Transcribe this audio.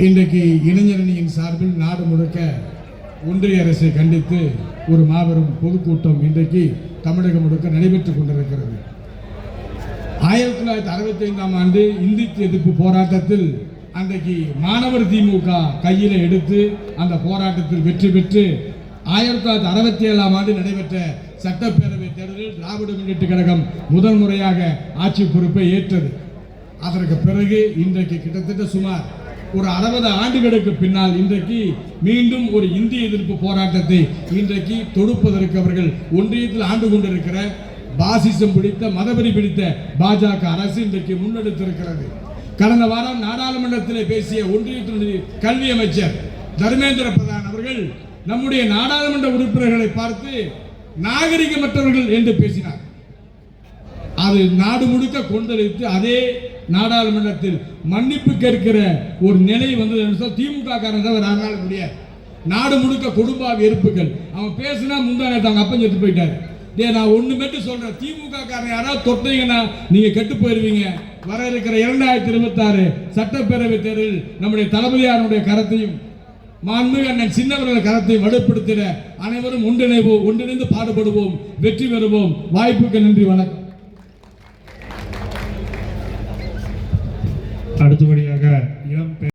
இன்றைக்கு இளைஞரணியின் சார்பில் நாடு முழுக்க ஒன்றிய அரசை கண்டித்து ஒரு மாபெரும் பொதுக்கூட்டம் இன்றைக்கு தமிழகம் முழுக்க நடைபெற்றுக் கொண்டிருக்கிறது. ஆயிரத்தி தொள்ளாயிரத்தி அறுபத்தி ஐந்தாம் ஆண்டு இந்தி எதிர்ப்பு போராட்டத்தில் அன்றைக்கு மாணவர் திமுக கையில் எடுத்து அந்த போராட்டத்தில் வெற்றி பெற்று ஆயிரத்தி தொள்ளாயிரத்தி அறுபத்தி ஏழாம் ஆண்டு நடைபெற்ற சட்டப்பேரவை தேர்தலில் திராவிட முன்னேற்ற கழகம் முதல் முறையாக ஆட்சி பொறுப்பை ஏற்றது. அதற்கு பிறகு இன்றைக்கு கிட்டத்தட்ட சுமார் ஒரு அறுபது ஆண்டுகளுக்கு பின்னால் இன்றைக்கு மீண்டும் ஒரு இந்திய எதிர்ப்பு போராட்டத்தை இன்றைக்கு தொடுப்பதற்கு அவர்கள் ஒன்றியத்தில் ஆண்டு கொண்டிருக்கிற பாசிசம் பிடித்த மதவெறி பிடித்த பாஜக அரசு இன்றைக்கு முன்னெடுத்திருக்கிறது. கடந்த வாரம் நாடாளுமன்றத்தில் பேசிய ஒன்றியத்தினுடைய கல்வி அமைச்சர் தர்மேந்திர பிரதான் அவர்கள் நம்முடைய நாடாளுமன்ற உறுப்பினர்களை பார்த்து நாகரிகமற்றவர்கள் என்று பேசினார். அது நாடு முழுக்க கொந்தளித்து அதே நாடாளுமன்றத்தில் மன்னிப்பு கேட்கிற ஒரு நிலை வந்தது திமுக காரன் தான் அவரால முடியாது. நாடு முழுக்க குடும்ப வெறுப்புகள். அவன் பேசினா முந்தானே தாங்க அப்பன் செத்து போயிட்டாரு. டே நான் ஒண்ணு மட்டும் சொல்றேன். திமுக காரன் யாராவது தொட்டீங்கன்னா நீங்க கெட்டு போயிருவீங்க. வர இருக்கிற இரண்டாயிரத்தி இருபத்தி ஆறு சட்டப்பேரவை தேர்தலில் நம்முடைய தளபதியாருடைய கரத்தையும் மாண்புமிகு அண்ணன் சின்னவர்கள் கரத்தை வலுப்படுத்திட அனைவரும் ஒன்றிணைவோம் ஒன்றிணைந்து பாடுபடுவோம். வெற்றி பெறுவோம். வாய்ப்புக்கு நன்றி வணக்கம். அடுத்தபடியாக இளம்